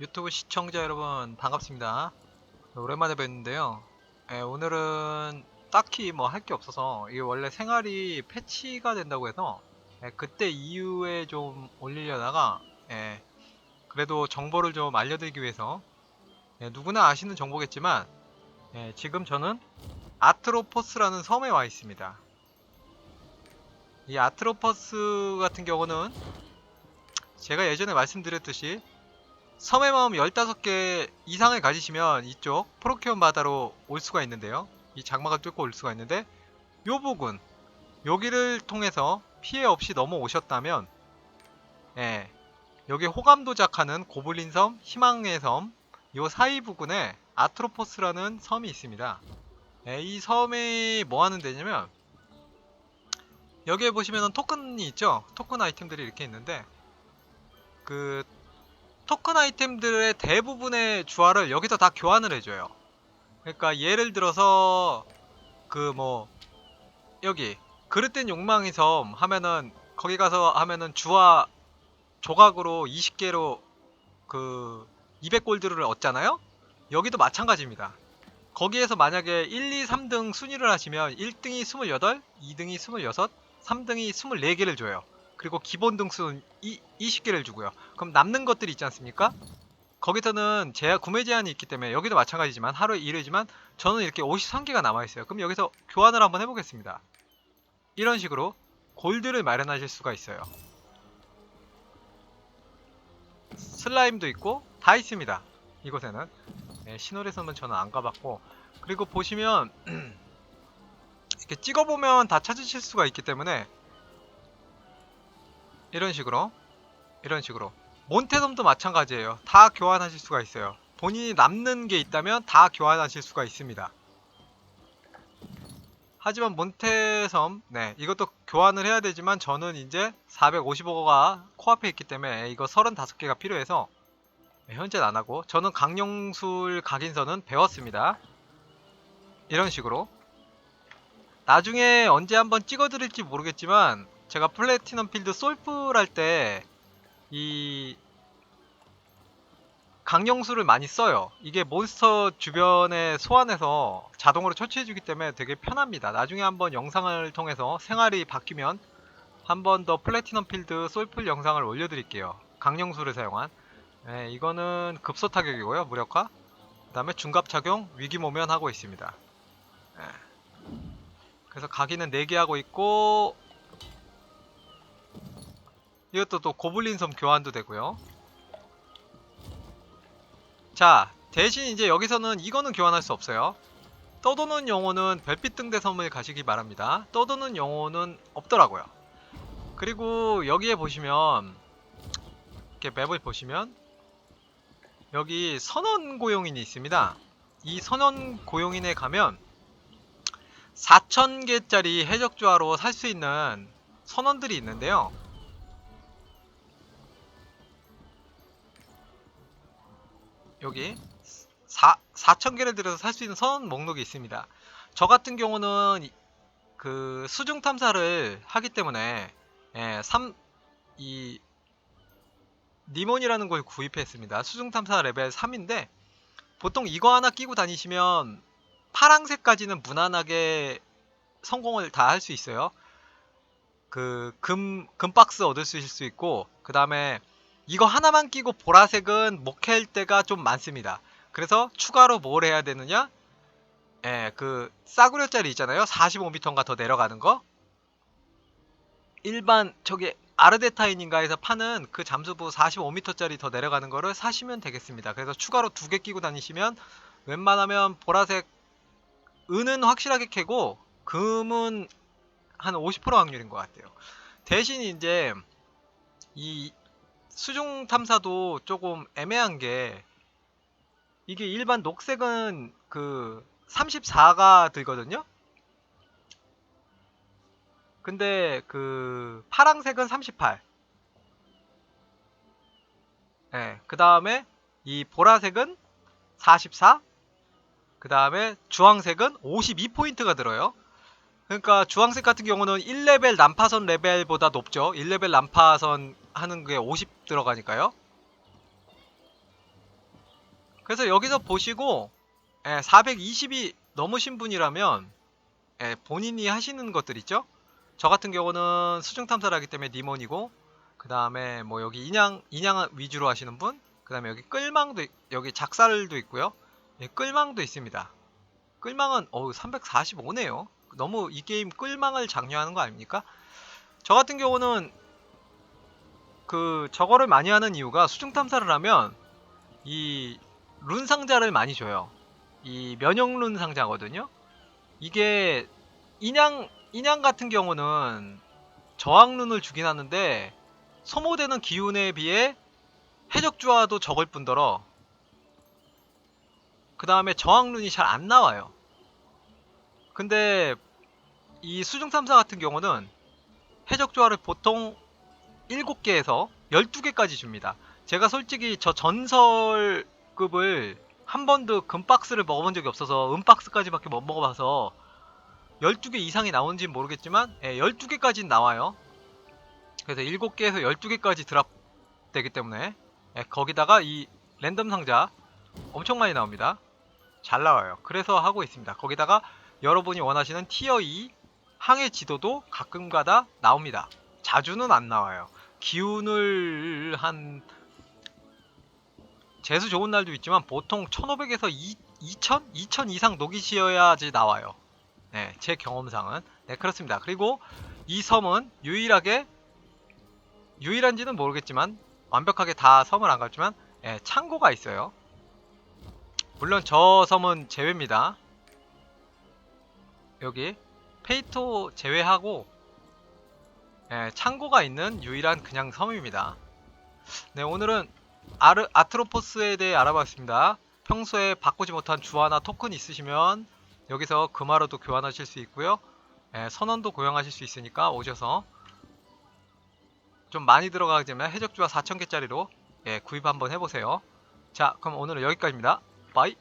유튜브 시청자 여러분 반갑습니다. 오랜만에 뵙는데요. 예, 오늘은 딱히 뭐 할 게 없어서 이게 원래 생활이 패치가 된다고 해서 예, 그때 이후에 좀 올리려다가 예, 그래도 정보를 좀 알려드리기 위해서 예, 누구나 아시는 정보겠지만 예, 지금 저는 아트로포스라는 섬에 와 있습니다. 이 아트로포스 같은 경우는 제가 예전에 말씀드렸듯이 섬의 마음 15개 이상을 가지시면 이쪽 프로키온 바다로 올 수가 있는데요. 이 장막을 뚫고 올 수가 있는데 요 부분 여기를 통해서 피해 없이 넘어오셨다면 예, 여기 호감 도 작하는 고블린 섬, 희망의 섬, 요 사이 부근에 아트로포스라는 섬이 있습니다. 예, 이 섬이 뭐 하는 데냐면 여기에 보시면은 토큰이 있죠. 토큰 아이템들이 이렇게 있는데 그 토큰 아이템들의 대부분의 주화를 여기서 다 교환을 해줘요. 그러니까 예를 들어서 그 뭐 여기 그릇된 욕망의 섬 하면은 거기 가서 하면은 주화 조각으로 20개로 그 200골드를 얻잖아요. 여기도 마찬가지입니다. 거기에서 만약에 1, 2, 3등 순위를 하시면 1등이 28, 2등이 26, 3등이 24개를 줘요. 그리고 기본 등수는 20개를 주고요. 그럼 남는 것들이 있지 않습니까? 거기서는 제한 구매 제한이 있기 때문에 여기도 마찬가지지만 하루에 1회지만 저는 이렇게 53개가 남아 있어요. 그럼 여기서 교환을 한번 해보겠습니다. 이런 식으로 골드를 마련하실 수가 있어요. 슬라임도 있고 다 있습니다. 이곳에는 네, 신홀에서는 저는 안 가봤고 그리고 보시면 이렇게 찍어보면 다 찾으실 수가 있기 때문에 이런 식으로 이런 식으로. 몬테섬도 마찬가지예요. 다 교환하실 수가 있어요. 본인이 남는 게 있다면 다 교환하실 수가 있습니다. 하지만 몬테섬 네 이것도 교환을 해야 되지만 저는 이제 455가 코앞에 있기 때문에 이거 35개가 필요해서 네, 현재는 안 하고 저는 강령술 각인선은 배웠습니다. 이런 식으로. 나중에 언제 한번 찍어드릴지 모르겠지만 제가 플래티넘 필드 솔플 할 때 이 강령수를 많이 써요. 이게 몬스터 주변에 소환해서 자동으로 처치해주기 때문에 되게 편합니다. 나중에 한번 영상을 통해서 생활이 바뀌면 한번 더 플래티넘 필드 솔플 영상을 올려드릴게요. 강령수를 사용한. 네, 이거는 급소 타격이고요. 무력화. 그 다음에 중갑 착용, 위기 모면 하고 있습니다. 네. 그래서 각인은 4개 하고 있고 이것도 또 고블린 섬 교환도 되고요. 자, 대신 이제 여기서는 이거는 교환할 수 없어요. 떠도는 영혼은 별빛 등대 섬을 가시기 바랍니다. 떠도는 영혼은 없더라고요. 그리고 여기에 보시면 이렇게 맵을 보시면 여기 선원 고용인이 있습니다. 이 선원 고용인에 가면 4,000개짜리 해적주화로 살 수 있는 선원들이 있는데요. 여기 4, 4,000개를 들여서 살 수 있는 선원 목록이 있습니다. 저 같은 경우는 이- 그 수중 탐사를 하기 때문에 예, 3, 이 니몬이라는 걸 구입했습니다. 수중 탐사 레벨 3인데 보통 이거 하나 끼고 다니시면 파랑색까지는 무난하게 성공을 다 할 수 있어요. 그 금 금박스 얻을 수 있을 수 있고 그 다음에 이거 하나만 끼고 보라색은 목해일 때가 좀 많습니다. 그래서 추가로 뭘 해야 되느냐? 예, 그 싸구려짜리 있잖아요. 45m인가 더 내려가는 거. 일반 저기 아르데타인인가에서 파는 그 잠수부 45m짜리 더 내려가는 거를 사시면 되겠습니다. 그래서 추가로 두 개 끼고 다니시면 웬만하면 보라색 은은 확실하게 캐고 금은 한 50% 확률인 것 같아요. 대신 이제 이 수중 탐사도 조금 애매한 게 이게 일반 녹색은 그 34가 들거든요. 근데 그 파랑색은 38. 예. 그다음에 이 보라색은 44. 그 다음에 주황색은 52포인트가 들어요. 그러니까 주황색 같은 경우는 1레벨 난파선 레벨보다 높죠. 1레벨 난파선 하는 게 50 들어가니까요. 그래서 여기서 보시고 420이 넘으신 분이라면 예, 본인이 하시는 것들 있죠? 저 같은 경우는 수중 탐사를 하기 때문에 니몬이고 그 다음에 뭐 여기 인양 인양 위주로 하시는 분, 그 다음에 여기 끌망도 있- 여기 작살도 있고요. 예, 끌망도 있습니다. 끌망은 어우 345네요. 너무 이 게임 끌망을 장려하는 거 아닙니까? 저 같은 경우는 그 저거를 많이 하는 이유가 수중 탐사를 하면 이 룬 상자를 많이 줘요. 이 면역 룬 상자거든요. 이게 인양 인양 같은 경우는 저항 룬을 주긴 하는데 소모되는 기운에 비해 해적 주화도 적을 뿐더러 그 다음에 저항 룬이 잘 안 나와요. 근데 이 수중 탐사 같은 경우는 해적 조화를 보통 7개에서 12개까지 줍니다. 제가 솔직히 저 전설급을 한 번도 금박스를 먹어본 적이 없어서 은박스까지밖에 못 먹어봐서 12개 이상이 나오는지 모르겠지만 예, 12개까지는 나와요. 그래서 7개에서 12개까지 드랍 되기 때문에 예, 거기다가 이 랜덤 상자 엄청 많이 나옵니다. 잘 나와요. 그래서 하고 있습니다. 거기다가 여러분이 원하시는 티어 2 항해 지도도 가끔가다 나옵니다. 자주는 안 나와요. 기운을 한 재수 좋은 날도 있지만 보통 1500에서 2000? 2000 이상 녹이시어야지 나와요. 네, 제 경험상은. 네, 그렇습니다. 그리고 이 섬은 유일하게 유일한지는 모르겠지만 완벽하게 다 섬을 안 갔지만 예, 창고가 있어요. 물론 저 섬은 제외입니다. 여기 페이토 제외하고 예, 창고가 있는 유일한 그냥 섬입니다. 네, 오늘은 아르, 아트로포스에 대해 알아봤습니다. 평소에 바꾸지 못한 주화나 토큰 있으시면 여기서 금화로도 교환하실 수 있고요. 예, 선원도 고용하실 수 있으니까 오셔서 좀 많이 들어가지만 해적주화 4,000개짜리로 예, 구입 한번 해보세요. 자, 그럼 오늘은 여기까지입니다. 바이!